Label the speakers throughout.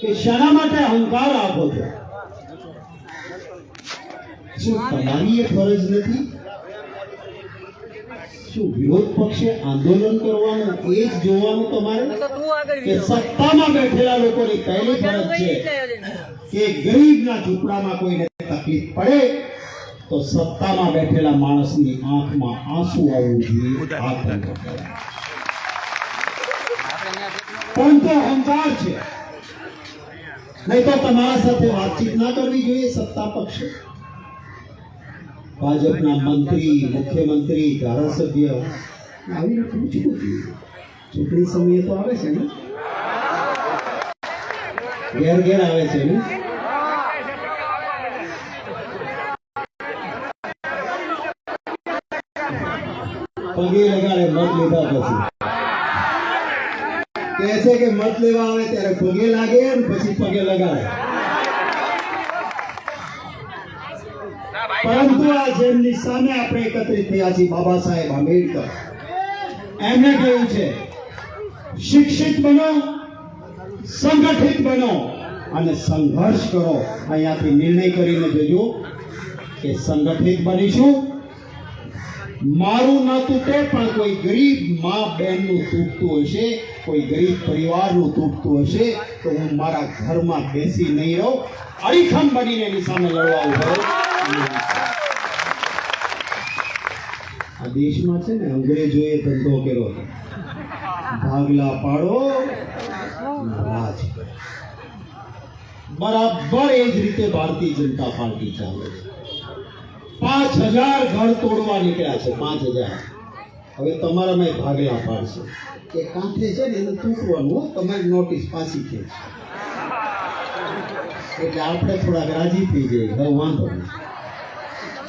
Speaker 1: કે શાના માટે અહંકાર આપો છો? શું તમારી એ ફરજ નથી? શું વિરોધ પક્ષે આંદોલન કરવાનું એ જ જોવાનું તમારે? કે સત્તામાં બેઠેલા લોકોની પહેલી ફરજ છે કે ગરીબના ઝૂંપડામાં કોઈને તકલીફ પડે તો સત્તામાં બેઠેલા માણસની આંખમાં આંસુ આવવું જોઈએ. આ કરાય. અહંકાર છે. નહીં તો તમારા સાથે વાતચીત ના કરવી જોઈએ, સત્તા પક્ષે. ભાજપના મંત્રી, મુખ્યમંત્રી, ધારાસભ્ય. આવીને પૂછવું જોઈએ. ચૂંટણી સમયે તો આવે છે ને? ઘેર ઘેર આવે છે ને? પગે લગાડે મત લીધા પછી. કહે છે કે મત લેવા આવે ત્યારે પગે લાગે અને પછી પગે લગાડે. પરંતુ આ જેમની સામે આપણે એકત્રિત થયા છીએ બાબા સાહેબ આંબેડકર. એમને કહ્યું છે, શિક્ષિત બનો, સંગઠિત બનો અને સંઘર્ષ કરો. અહીંયાથી નિર્ણય કરીને જોજો કે સંગઠિત બનીશું. મારું ન તૂટે પણ કોઈ ગરીબ મા બહેનનું તૂટતું હશે. કોઈ ગરીબ પરિવારનું તૂટતું હશે તો હું મારા ઘરમાં બેસી નહીં રહું અડીખમ બનીને એની સામે લડવા ઊભો રહું. આ દેશમાં છે ને અંગ્રેજોએ ધંધો કર્યો હતો ભાગલા પાડો, રાજ કરો. બરાબર એ જ રીતે ભારતીય જનતા પાર્ટી ચાલે છે પાંચ હજાર ઘર તોડવા નીકળ્યા છે, પાંચ હજાર હવે તમારામાં ભાગલા પાડશે કે કાંઠે છે ને એને તૂટવાનું તમારી નોટિસ પાછી છે. એટલે આપણે થોડાક રાજી થઈ જઈએ, હવે વાંધો નહીં.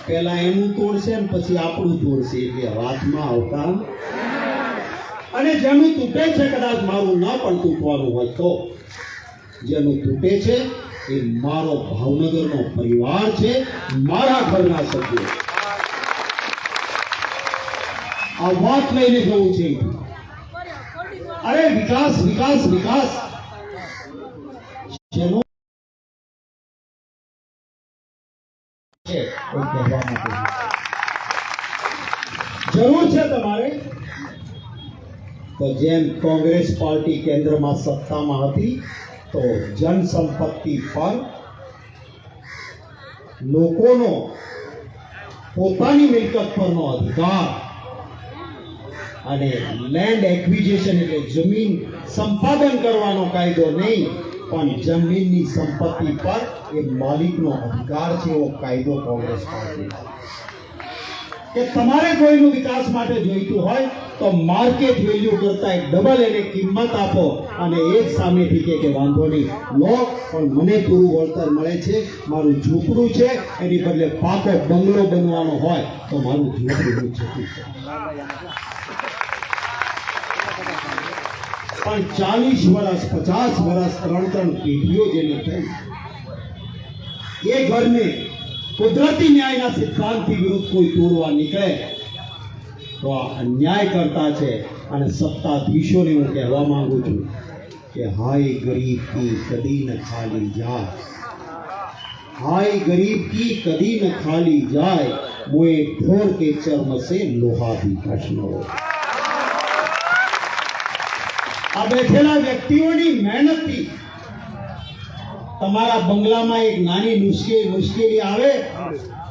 Speaker 1: પહેલા એનું તોડશે ને પછી આપણું તોડશે, એટલે વાતમાં આવતા અને જેનું તૂટે છે કદાચ મારું ના પણ તૂટવાનું હોય તો, જેનું તૂટે છે એ મારો ભાવનગરનો પરિવાર છે, મારા ઘરના સભ્યો. આ વાત લઈને જવું છે અરે વિકાસ વિકાસ વિકાસ જેનો છે એ કહેવા માટે જરૂર છે તમારે તો જેમ કોંગ્રેસ પાર્ટી કેન્દ્રમાં સત્તામાં હતી તો જનસંપત્તિ પર લોકોનો પોતાની મિલકત પરનો અધિકાર અને લેન્ડ એક્વિઝિશન એટલે જમીન સંપાદન કરવાનો કાયદો નહીં, પણ જમીનની સંપત્તિ પર એ માલિકનો અધિકાર છે એવો કાયદો કોંગ્રેસ પાર્ટી કે તમારે કોઈનું વિકાસ માટે જોઈતું હોય, તો માર્કેટ વેલ્યુ કરતા એક ડબલ એને કિંમત આપો અને એ જ સામેથી કે વાંધો નહીં. લો, પણ મને પૂરું વળતર મળે છે, મારું ઝૂંપડું છે, એની બદલે પાકો બંગલો બનવાનો હોય, તો મારું ઝૂંપડું જતું છે પણ ચાલીસ વર્ષ પચાસ વર્ષ ત્રણ ત્રણ પેઢીઓ જેને થઈ. એ ઘરને કુદરતી ન્યાયના સિદ્ધાંતથી વિરુદ્ધ કોઈ તોડવા નીકળે, તો આ અન્યાય કરતા છે અને સત્તાધીશોને હું કહેવા માંગુ છું કે હાય ગરીબ કી કદી ન ખાલી જાય. હાય ગરીબ કી કદી ન ખાલી જાય, મોએ ઢોર કે ચર્મ સે લોહા ભી કશનો આ બેઠેલા વ્યક્તિઓની મહેનતથી તમારા બંગલામાં એક નાની મુશ્કેલી મુશ્કેલી આવે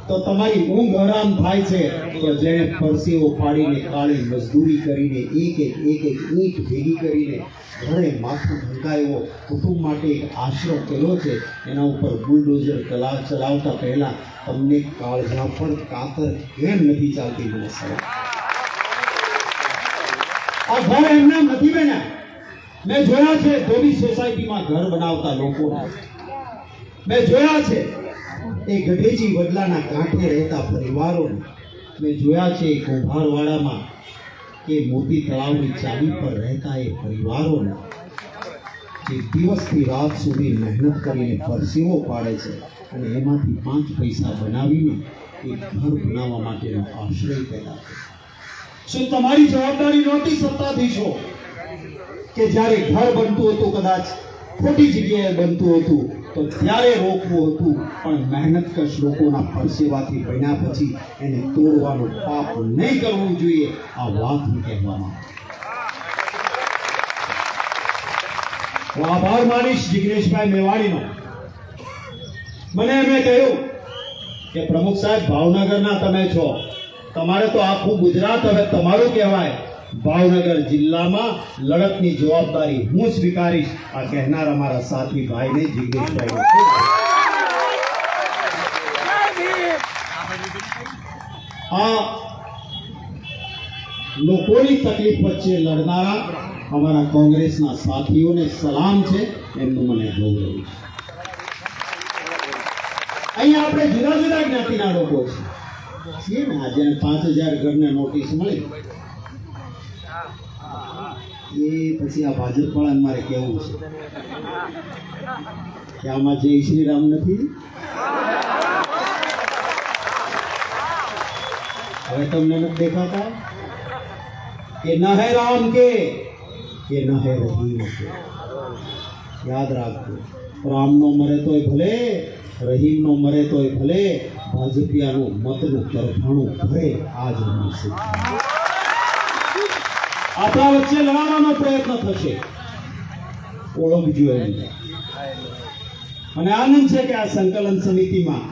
Speaker 1: તો તમારી ઊંઘ હરામ થાય છે. તો જેણે પરસેવો પાડીને કાળી મજદૂરી કરીને એક એક એક ઈંટ ભેગી કરીને ઘરે માથું ઢંકાયો કુટુંબ માટે એક આશરો કર્યો છે. એના ઉપર બુલડોઝર ચલા ચલાવતા પહેલા તમને કાળજા પર કાતર કેમ નથી ચાલતી. મને આ ઘર એમના નથી બન્યા. મેં જોયા છે ધોબી સોસાયટીમાં ઘર બનાવતા લોકો મેં જોયા છે, એ ગઢેજી વડલાના કાંઠે રહેતા પરિવારોને. મેં જોયા છે એ કૌભારવાડામાં કે મોતી તળાવની ચાલી પર રહેતા એ પરિવારોને જે દિવસથી રાત સુધી મહેનત કરીને પરસેવો પાડે છે અને એમાંથી પાંચ પૈસા બનાવીને એ ઘર બનાવવા માટેનો આશ્રય પેદા છે. શું તમારી જવાબદારી નહોતી સત્તાધીશો? કે જ્યારે ઘર બનતું હતું કદાચ, ખોટી જગ્યાએ બનતું હતું, તો ત્યારે રોકવું હતું. પણ મહેનતકશ લોકોના પરસેવાથી બન્યા પછી એને તોડવાનું પાપ નહીં કરવું જોઈએ, આ વાત હું કહેવામાં હું આભાર માનીશ જિગ્નેશભાઈ મેવાણીનો. મને એમણે કહ્યું કે પ્રમુખ સાહેબ, ભાવનગરના તમે છો. તમારે તો આખું ગુજરાત હવે તમારું કહેવાય. ભાવનગર જિલ્લામાં લડતની જવાબદારી હું સ્વીકારીશ. આ કહેનાર અમારા સાથી ભાઈને જિજ્ઞેશભાઈ આ લોકોની તકલીફ વચ્ચે લડનારા અમારા કોંગ્રેસના સાથીઓને સલામ છે, એમનું મને ગૌરવ છે. અહીંયા આપણે જુદા જુદા જ્ઞાતિના લોકો છે. પાંચ હજાર ઘરને નોટિસ મળી. એ પછી આ ભાજપ વાળાને મારે કેવું છે કે આમાં જય શ્રી રામ નથી. હવે તમને નથી દેખાતા? કે ન હે રામ કે? કે ન હે રહીમ કે? યાદ રાખજો, રામનો મરે તોય ભલે, રહીમનો મરે તોય ભલે, ભાજપિયાનું મતનું તરફાણું ભરે આ જ મળશે આપણા વચ્ચે લડાવવાનો પ્રયત્ન થશે. ઓળખજો એને અને આનંદ છે કે આ સંકલન સમિતિમાં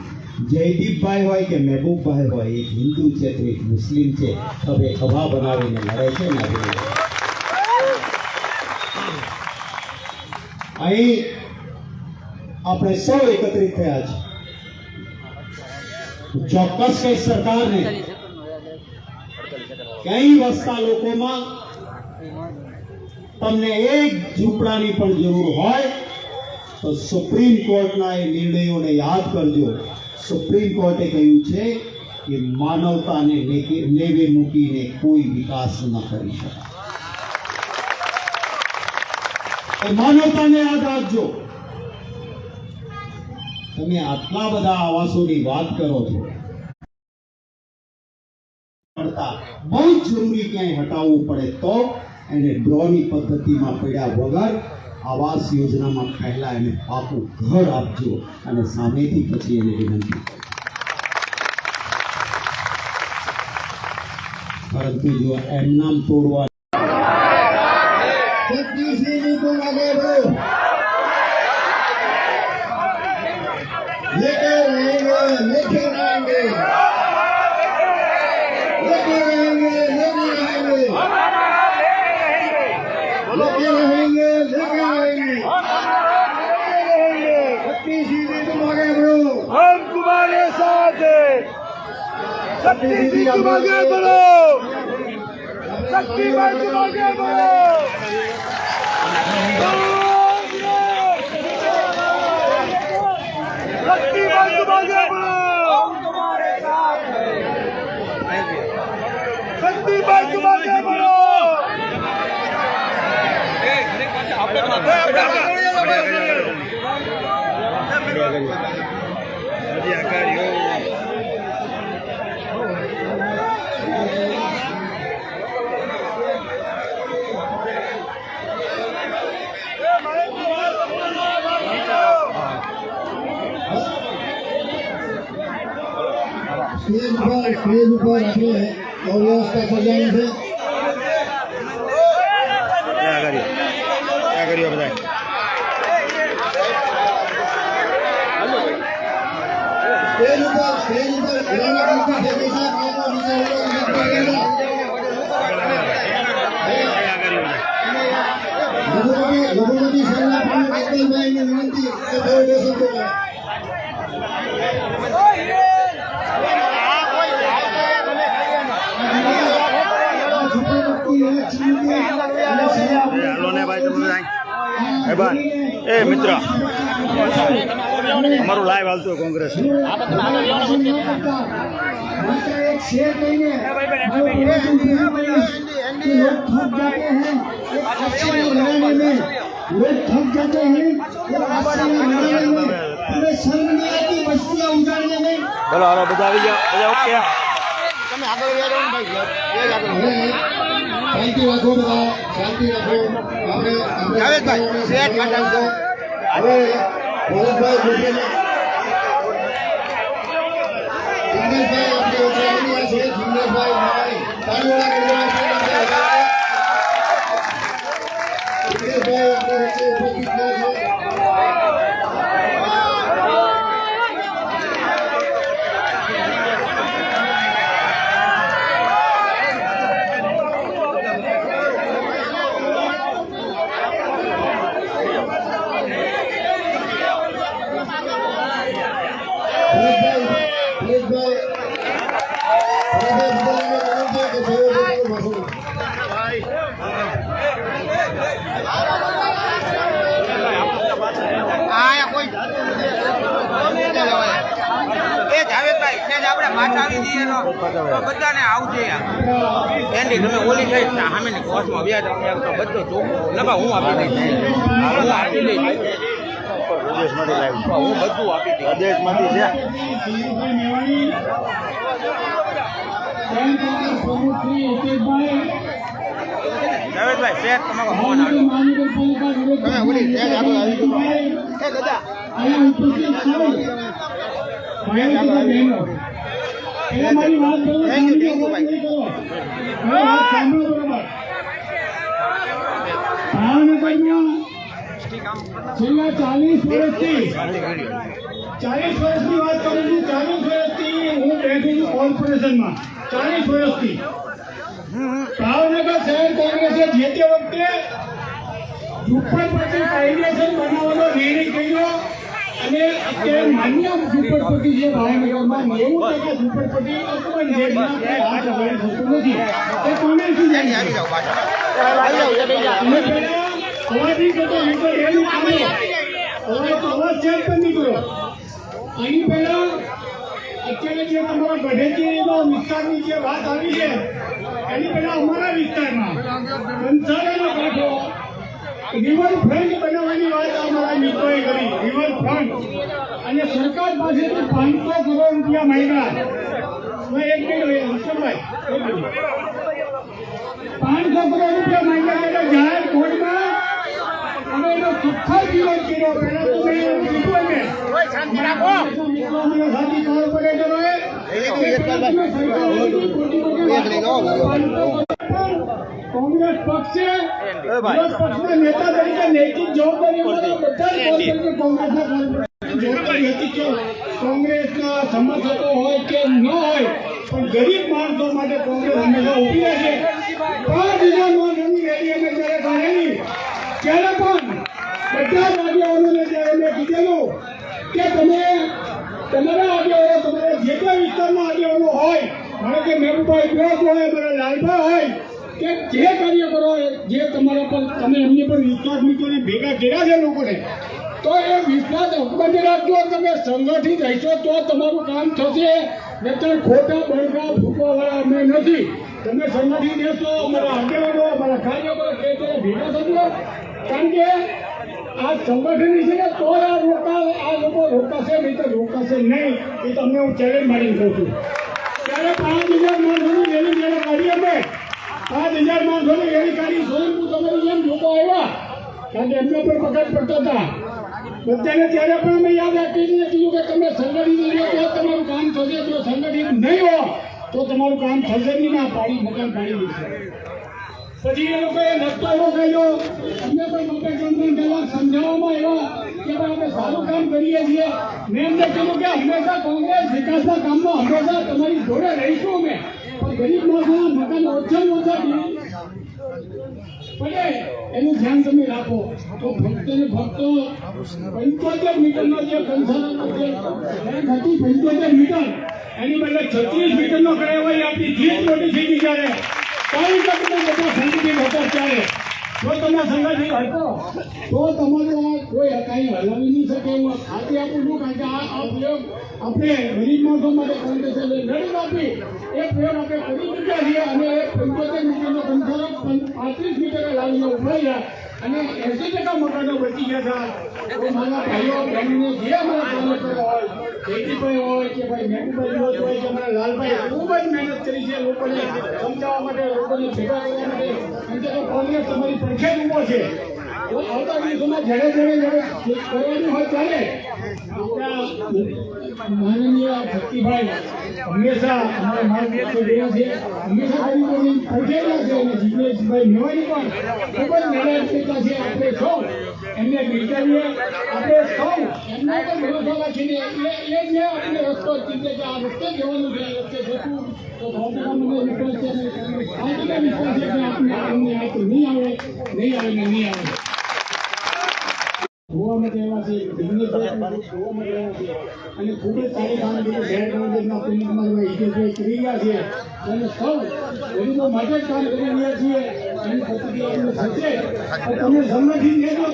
Speaker 1: જયદીપભાઈ હોય કે મહેબૂબભાઈ હોય, એક હિન્દુ છે તો એક મુસ્લિમ છે, હવે ખભા બનાવીને લડે છે અહીં આપણે સૌ એકત્રિત થયા છે. ચોક્કસ કઈ સરકારને? કઈ વસતા લોકોમાં તમને એક ઝૂંપડાની પણ જરૂર હોય, તો સુપ્રીમ કોર્ટના એ નિર્ણયોને યાદ કરજો. સુપ્રીમ કોર્ટે કહ્યું છે કે માનવતાને નેવે મૂકીને કોઈ વિકાસ ન કરી શકાય. માનવતાને યાદ રાખજો. તમે આટલા બધા આવાસોની વાત કરો છો. બહુ જરૂરી ક્યાંય હટાવવું પડે તો એને ડ્રોની પદ્ધતિમાં પડ્યા વગર આવાસ યોજનામાં પહેલા એને પાકું ઘર આપજો અને સામેથી પછી એને વિનંતી કરજો પરંતુ જો એમ નામ તોડવા
Speaker 2: शक्तिशाली को आगे बढ़ो
Speaker 3: शक्ति जी तुम आगे बढ़ो शक्ति भाई तुम आगे बढ़ो शक्ति भाई तुम आगे बढ़ो शक्ति भाई तुम आगे बढ़ो
Speaker 2: સ્ટેજ ઉપર સ્ટેજ ઉપર આપણે અવ્યવસ્થા સર્જાણી છે
Speaker 3: એ મિત્ર અમારું લાઈવ હાલતું કોંગ્રેસ. બોલો હાલો બધા આવી ગયા? બધા ઓકે
Speaker 4: શાંતિ રાખો બધા શાંતિ રાખો. હવે ભરતભાઈ ભૂપેન્દ્ર આપણે છે. મારી તાળીઓના જિગ્નેશભાઈ આપણે વચ્ચે ઉપસ્થિત થયા છે ભરતભાઈ ભરતભાઈ ભરતભાઈ ભૂપેન્દ્રને કહ્યું છે કે સૌ ભાષણ
Speaker 5: આયા કોઈ એ જાવેદભાઈ છે આપણે દઈએ તો બધાને આવજે એન્ડી તમે ઓલી સાઈડ સામેની કોસમાં વ્યાજ અમે તો બધો ચોખ્ખો લબા હું આપી દઈશ. હું આપી દઈશ. હું બધું આપી દઈશ.
Speaker 2: પ્રદેશમાંથી છે.
Speaker 5: જાવેદભાઈ શેઠ તમારો ફોન આવ્યો. તમે ઓલી ટ્રેન આગળ આવી ગયો.
Speaker 4: ભાઈ
Speaker 5: એ દાદા
Speaker 4: પહેલા મારી વાત કરો
Speaker 5: ભાઈ.
Speaker 4: વાત સાંભળો બરાબર. ભાવનગરમાં છેલ્લા ચાલીસ વર્ષથી ચાલીસ વર્ષની વાત કરું છું ચાલીસ વર્ષથી હું બેઠી છું કોર્પોરેશનમાં ચાલીસ વર્ષથી. ભાવનગર શહેર કોંગ્રેસે જે તે વખતે ઝુંપડપટ્ટી કાયદેસર બનાવવાનો નિર્ણય કર્યો. અને અત્યારે માન્ય ઝુંપડપટ્ટી છે ભાવનગરમાં નેવું ટકા ઝુંપડપટ્ટી છે કોઈ હાથ લગાડી થતું નથી. એ કોને શું અને પહેલા અવાજની કરતો મીટર એનું કાઢો તો અવાજ ચેક પણ નીકળ્યો અહીં પહેલા અત્યારે જે તમારા ગઢેચીનો વિસ્તારની જે વાત આવી છે એની પહેલા અમારા વિસ્તારમાં કંસારાનો કાંઠો રિવરફ્રન્ટ બનાવવાની વાત અમારા મિત્રોએ કરી. રિવરફ્રન્ટ અને સરકાર પાસેથી પાંચસો કરોડ રૂપિયા માંગ્યા. એક મિનિટ પાંચસો કરોડ રૂપિયા માંગ્યા એટલે જાહેર કોર્ટમાં અમે એનો ચોખ્ખો વિરોધ કર્યો. પહેલા તો મેં કીધું સાચી ખબર પડે છે કોંગ્રેસ પક્ષે વિરોધ પક્ષના નેતા તરીકે નૈતિક જવાબદારી બધા જ કોંગ્રેસના કોંગ્રેસના સમર્થકો હોય કે ન હોય પણ ગરીબ માણસો માટે કોંગ્રેસ હંમેશા ઊભી રહેશે. પાંચ હજાર માણસોની રેલી અમે જ્યારે કાઢેલી ત્યારે પણ બધા જ આગેવાનોને જ્યારે મેં કીધેલું કે તમે તમારા આગેવાનો તમારા જે તે વિસ્તારના આગેવાનો હોય મને કે મહેબૂભાઈ બ્લોક હોય મારા લાલભાઈ હોય કે જે કાર્ય કરો જે તમારા પર તમે એમની પર વિશ્વાસ મૂકીને ભેગા કર્યા છે લોકોને, તો એ વિશ્વાસ અકબંધ રાખજો તમે સંગઠિત રહેશો તો તમારું કામ થશે. નહીતર ખોટા બળગા ફૂંકવાવાળા અમે નથી. તમે સંગઠિત રહેશો, અમારા આગેવાનો, અમારા કાર્યકરો કે તે ભેગા થશો કારણ કે આ સંગઠન છે ને, તો આ રોકા, આ લોકો રોકાશે નહીં તો રોકાશે નહીં. એ તમને હું ચેલેન્જ મારી કહું છું. ત્યારે પાંચ હજાર માણસોની રેલી જ્યારે કાઢી અમે. પાંચ હજાર માણસોની રેલી કાઢી સ્વયંભૂ જેમ લોકો આવ્યા. કારણ કે એમને પણ પકડ પડતો હતા. બધાને ત્યારે પણ અમે યાદ રાખીને કીધું કે તમે સંગઠિત રહ્યો તો તમારું કામ થશે. જો સંગઠિત નહીં હો તો તમારું કામ થશે નહીં ના પાડી મકાન પછી રસ્તો રોકાયો અમને પણ મકર ચંદ્રન પહેલા સમજાવવામાં આવ્યા કે ભાઈ અમે સારું કામ કરીએ છીએ. મેં એમને કીધું કે હંમેશા કોંગ્રેસ વિકાસના કામમાં હંમેશા તમારી જોડે રહીશું અમે. ગરીબ માણસોના મકાન ઓછા બી- ભલે એનું ધ્યાન તમે રાખો. તો ફક્ત ને ફક્ત પંચોતેર મીટરનો જે બેંક પંચોતેર મીટર, એની બદલે છત્રીસ મીટરનો કરાયો હોય આપણી જીત મોટી થઈ ગઈ ત્યારે કઈ બધા સંગઠિત હતા ત્યારે. જો તમે સંગઠિત તો તમારું કોઈ કાંઈ હલાવી નહીં શકે એવું ખાતી આપું છું આ પ્રયોગ આપણે ગરીબ માણસો અને એ પંચોતેર
Speaker 6: ગયા હતા ખૂબ જ મહેનત કરી લોકોને ભેગા કરવા એમ કે તો કોંગ્રેસ તમારી પડખે છે આવતા દિવસોમાં જડે જડે જડે કરવાનું હોય ત્યારે માનનીય ભક્તિભાઈ હંમેશા અમારા માર્ગદર્શન રહ્યા છે. હંમેશા ગરીબોની રહ્યા છે અને જિગ્નેશભાઈ મેવાણી પણ ખૂબ જ નારાયણ છે. આપણે સૌ એમને વિચારીએ આપણે સૌ એમને પણ ભરોસો રાખીને એ જે આપણે રસ્તો ચીંધે કે આ રસ્તે જવાનું છે. રસ્તે જતું તો ભાજપા મને છે અને ભાજપા છે કે આપણે અમને આ તો નહીં આવે નહીં આવે ને નહીં આવે. જોવા માટે એવા છે જિગ્નેશભાઈ જોવા માટે એવા છે. અને ખૂબ જ સારી કામગીરી શહેર કોંગ્રેસના પુણ્યકુમારભાઈ હિતેશભાઈ કરી રહ્યા છે. અને સૌ ગરીબો માટે જ કામ કરી રહ્યા છીએ. એની પ્રતિક્રિયા એમને થશે તો તમે સંગઠિત લેજો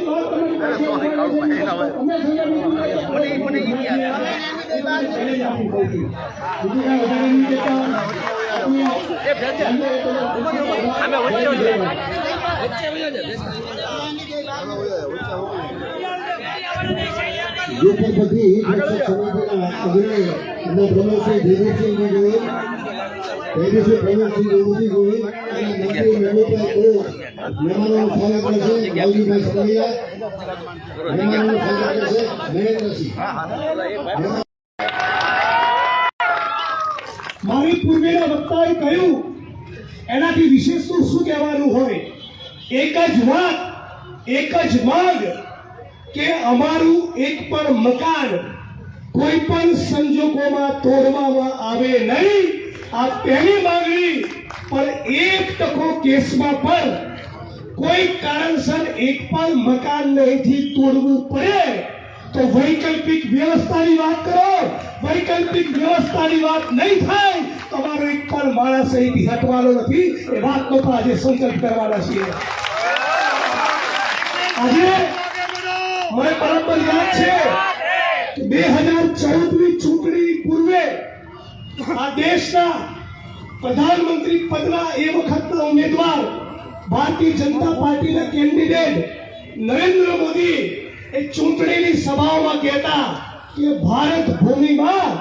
Speaker 6: મારી પૂર્વેના વક્તાએ કહ્યું, એનાથી વિશેષ તો શું કહેવાનું હોય? એક જ વાત, એક જ માર્ગ કે અમારું એક પણ મકાન કોઈ પણ સંજોગોમાં તોડવામાં આવે નહીં. આ પહેલી માંગણી પર એક ટકો કેસમાં પણ કોઈ કારણસર એક પણ મકાન નહીંથી તોડવું પડે તો વૈકલ્પિક વ્યવસ્થાની વાત કરો. વૈકલ્પિક વ્યવસ્થાની વાત નહીં થાય તમારો એક પણ માણસ અહીંથી હટવાનો નથી. એ વાતનો તો આજે સંકલ્પ કરવાના છીએ. આજે મને બરાબર યાદ છે બે હજાર ચૌદની ચૂંટણી પૂર્વે આ દેશના પ્રધાનમંત્રી પદના એ વખતના ઉમેદવાર ભારતીય જનતા પાર્ટીના કેન્ડિડેટ નરેન્દ્ર મોદી એ ચૂંટણીની સભાઓમાં કહેતા કે ભારત ભૂમિમાં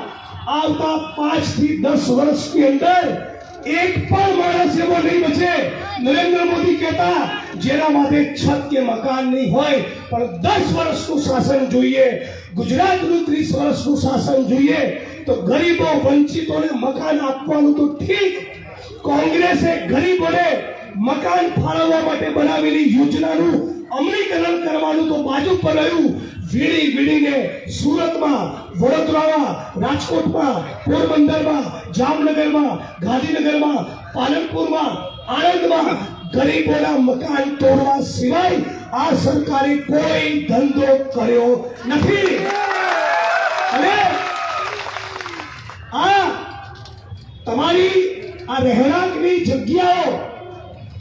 Speaker 6: આવતા પાંચથી દસ વર્ષની અંદર એક પણ માણસ એવો નહીં બચે. નરેન્દ્ર મોદી કહેતા, જેના માટે છત કે મકાન નહીં હોય, પણ દસ વર્ષનું શાસન જોઈએ, ગુજરાતનું ત્રીસ વર્ષનું શાસન જોઈએ, તો ગરીબો વંચિતોને મકાન આપવાનું તો ઠીક. કોંગ્રેસે ગરીબોને મકાન ફાળવવા માટે બનાવેલી યોજનાનું અમલીકરણ કરવાનું તો બાજુ પર રહ્યું. વીણી વીણીને સુરતમાં, વડોદરામાં, રાજકોટમાં, પોરબંદરમાં, જામનગરમાં, ગાંધીનગરમાં, પાલનપુરમાં, આણંદમાં ગરીબોના મકાન તોડવા સિવાય આ સરકારે કોઈ ધંધો કર્યો નથી. અને આ તમારી આ રહેણાંકની જગ્યાઓ,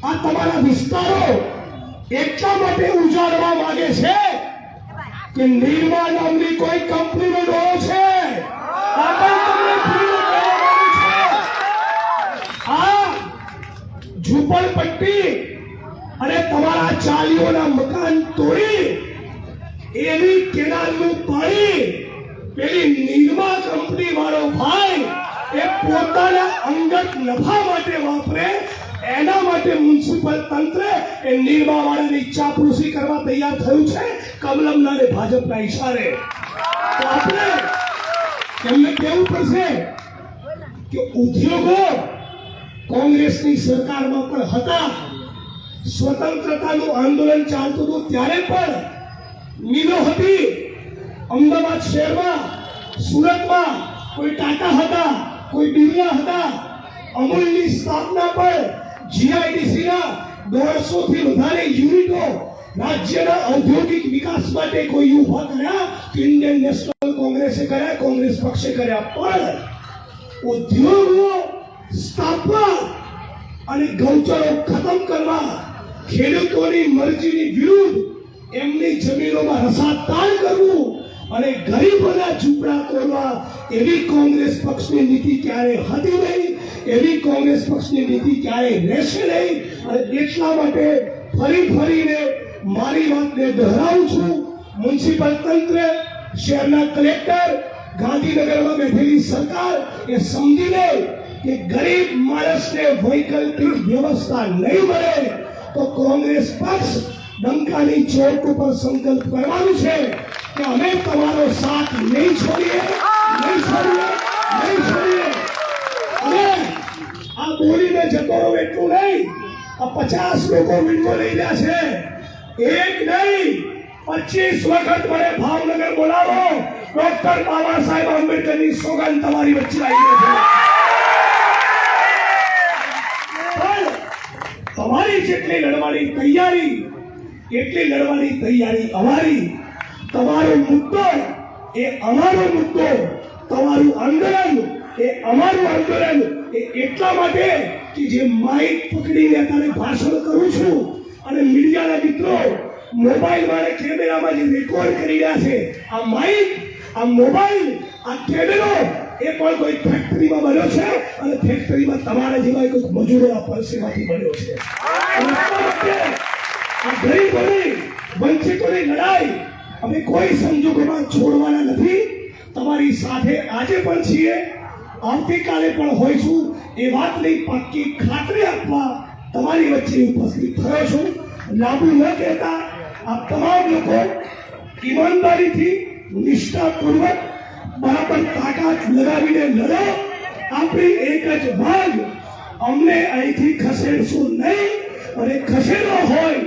Speaker 6: આ તમારા વિસ્તારો એટલા માટે ઉજાડવા માંગે છે. કે નિર્મા નામની કોઈ કંપનીનો ડોળો છે? આ ઝૂંપડપટ્ટી અને તમારા ચાલીઓના મકાન તોડી એની કેનાલનું પાણી પેલી નિર્મા કંપની વાળો ભાઈ એ પોતાના અંગત નફા માટે વાપરે, એના માટે મ્યુનિસિપલ તંત્ર એ નિર્મા વાળાની ચાપરૂસી કરવા તૈયાર થયું છે. કમલમના ને ભાજપના ઈશારે. તો આપણે એમને કહેવું પડશે કે ઉદ્યોગો કોંગ્રેસની સરકારમાં પણ હતા. સ્વતંત્રતાનું આંદોલન ચાલતું હતું ત્યારે પણ મિલો હતી. અમદાવાદ શહેરમાં, સુરતમાં કોઈ ટાટા હતા, કોઈ બિરલા હતા. અમૂલની સ્થાપના પણ જીઆઈડીસીના દોઢસો થી વધારે યુનિટો રાજ્યના ઔદ્યોગિક વિકાસ માટે કોઈ યુવા કર્યા? તો ઇન્ડિયન નેશનલ કોંગ્રેસે કર્યા કોંગ્રેસ પક્ષે કર્યા. પણ ઉદ્યોગો સ્થાપવા અને ગૌચરો ખતમ કરવા, ખેડૂતોની મરજીની વિરુદ્ધ એમની જમીનોમાં રસાતાણ કરવું અને ગરીબોના ઝૂંપડા તોડવા, એવી કોંગ્રેસ પક્ષની નીતિ ક્યારે હતી નહીં, એવી કોંગ્રેસ પક્ષની નીતિ ક્યારે રહેશે નહીં. અને એટલા માટે ફરી ફરીને મારી વાતને દોહરાવું છું. મ્યુનિસિપલ તંત્ર, શહેરના કલેક્ટર, ગાંધીનગરમાં બેઠેલી સરકાર એ સમજી લે કે ગરીબ માણસને વૈકલ્પિક વ્યવસ્થા નહીં મળે તો કોંગ્રેસ પક્ષ ડંકાની ચોટ ઉપર સંકલ્પ કરવાનું છે કે અમે તમારો સાથ નહીં છોડીએ નહીં છોડીએ નહીં છોડીએ. અને આ બોલીને જતો રહો એટલું નહીં. આ પચાસ લોકો વીડિયો લઈ રહ્યા છે. એક નહીં, પચીસ વખત મને ભાવનગર બોલાવો. ડોક્ટર બાબા સાહેબ આંબેડકરની સોગંદ તમારી વચ્ચે આવી છે. તમારી જેટલી લડવાની તૈયારી, એટલી લડવાની તૈયારી અમારી. તમારો મુદ્દો એ અમારો મુદ્દો. તમારું આંદોલન એ અમારું આંદોલન. એ એટલા માટે કે જે માઇક પકડીને અત્યારે ભાષણ કરું છું અને મીડિયાના મિત્રો મોબાઈલમાં અને કેમેરામાં જે રેકોર્ડ કરી રહ્યા છે, આ માઇક આ મોબાઈલ, આ કેમેરો, એ પણ કોઈ ફેક્ટરીમાં બન્યો છે અને ફેક્ટરીમાં તમારા જેવા કોઈ મજૂરોના પરસેમાંથી બન્યો છે. આ આ ગરીબોની, વંચિતોની લડાઈ અમે કોઈ સંજોગોમાં છોડવાના નથી. તમારી સાથે આજે પણ છીએ. આવતીકાલે પણ હોઈશું. એ વાતની પાક્કી ખાતરી આપવા તમારી વચ્ચે ઉપસ્થિત થયો છું. લાંબુ ન કહેતા આ તમામ લોકો ઈમાનદારીથી, નિષ્ઠાપૂર્વક બરાબર તાકાત લગાવીને લડો. આપણી એક જ ભાગ. અમને અહીંથી ખસેડશું નહીં. અને ખસેડો હોય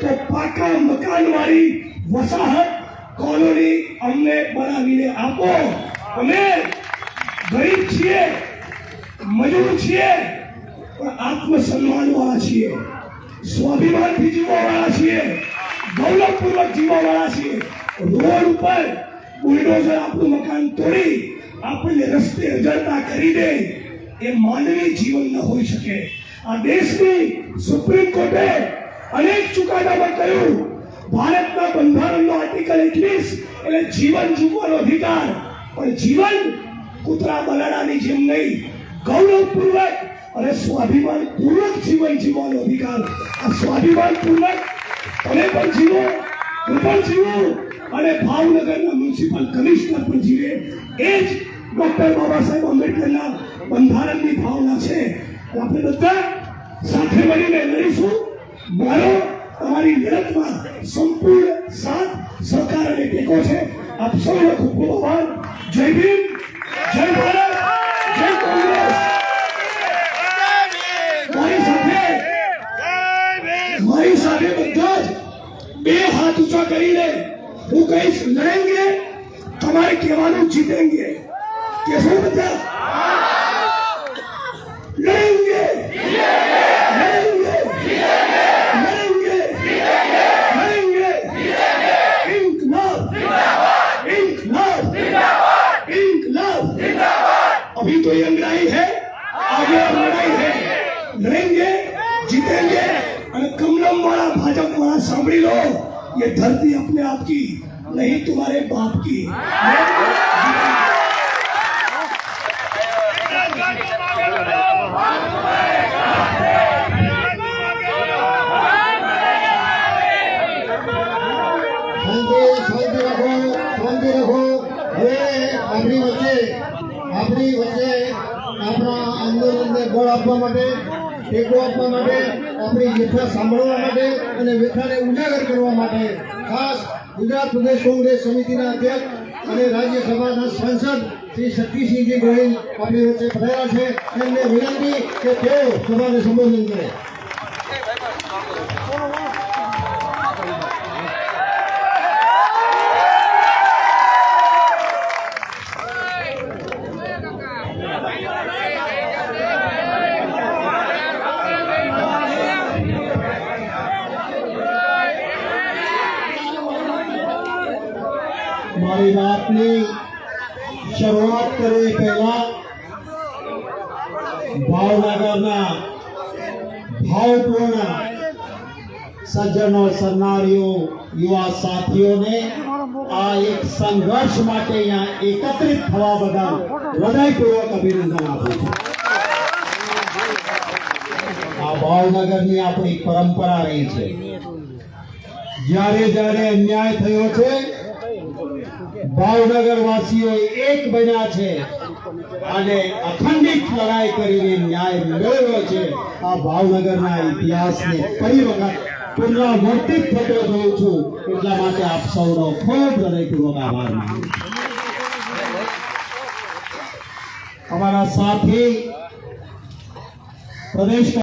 Speaker 6: તો પાકા મકાનવાળી વસાહત કોલોની અમને બનાવીને આપો. અમે ગરીબ છીએ, મજૂર છીએ. પણ આત્મસન્માન વાળા છીએ. સ્વાભિમાનથી જીવવા વાળા છીએ. ગૌરવપૂર્વક જીવવા વાળા છીએ. રોડ ઉપર બુલડોઝર આપણું મકાન તોડી આપણને રસ્તે અજરતા કરી દે. એ માનવી જીવન ન હોઈ શકે. આ દેશની સુપ્રીમ કોર્ટે અનેક ચુકાદામાં કહ્યું, ભારતના બંધારણનો આર્ટિકલ એકવીસ એટલે જીવન જીવવાનો અધિકાર. પણ જીવન કૂતરા બલાડાની જેમ નહીં. ગૌરવપૂર્વક અને સ્વાભિમાન પૂર્વક જીવન જીવવાનો અધિકાર. આ સ્વાભિમાન પૂર્વક તમે પણ જીવો, હું પણ જીવું અને ભાવનગરના મ્યુનિસિપલ કમિશનર પણ જીવે. એ જ ડોક્ટર બાબા સાહેબ આંબેડકરના બંધારણની ભાવના છે. આપણે બધા સાથે મળીને લડીશું. મારો, તમારી લડતમાં સંપૂર્ણ સાથ, સહકાર અને ટેકો છે. આપ સૌનો ખૂબ ખૂબ આભાર. જય ભીમ જય ભારત જય કોંગ્રેસ મારી સાથે મારી સાથે બધા જ બે હાથ ઊંચા કરીને હું કહીશ લડેંગે તમારે કહેવાનું જીતેંગે. કેશો બધા धरती अपने आप की नहीं तुम्हारे बाप की
Speaker 2: શાંતિ શાંતિ રાખો શાંતિ રાખો હવે આપણી વચ્ચે આપણી વચ્ચે આપણા આંદોલનને બળ આપવા માટે ટેકો આપવા માટે, આપણી વ્યથા સાંભળવા માટે અને વ્યથાને ઉજાગર કરવા માટે ખાસ ગુજરાત પ્રદેશ કોંગ્રેસ સમિતિના અધ્યક્ષ અને રાજ્યસભાના સાંસદ શ્રી શક્તિસિંહજી ગોહિલ આપણી વચ્ચે પધાર્યા છે. એમને વિનંતી કે તેઓ સભાને સંબોધન કરે.
Speaker 1: કરવી પહેલા ભાવનગરના ભાવપૂર્ણ સજ્જનો સરનારીઓ યુવા સાથીઓને આ એક સંઘર્ષ માટે અહીંયા એકત્રિત થવા બદલ હૃદયપૂર્વક અભિનંદન આપું છું. આ ભાવનગરની આપણી પરંપરા રહી છે. જ્યારે જ્યારે અન્યાય થયો છે ભાવનગર વાસીઓ એક બન્યા છે અને અખંડિત લડાઈ કરીને ન્યાય મેળવ્યો છે. આ ભાવનગરના ઇતિહાસને ફરી વખત પુનરાવર્તિત થતો જોઉં છું. એટલા માટે આપ સૌનો ખૂબ હૃદયપૂર્વક આભાર માનું અમારા સાથી, પ્રદેશ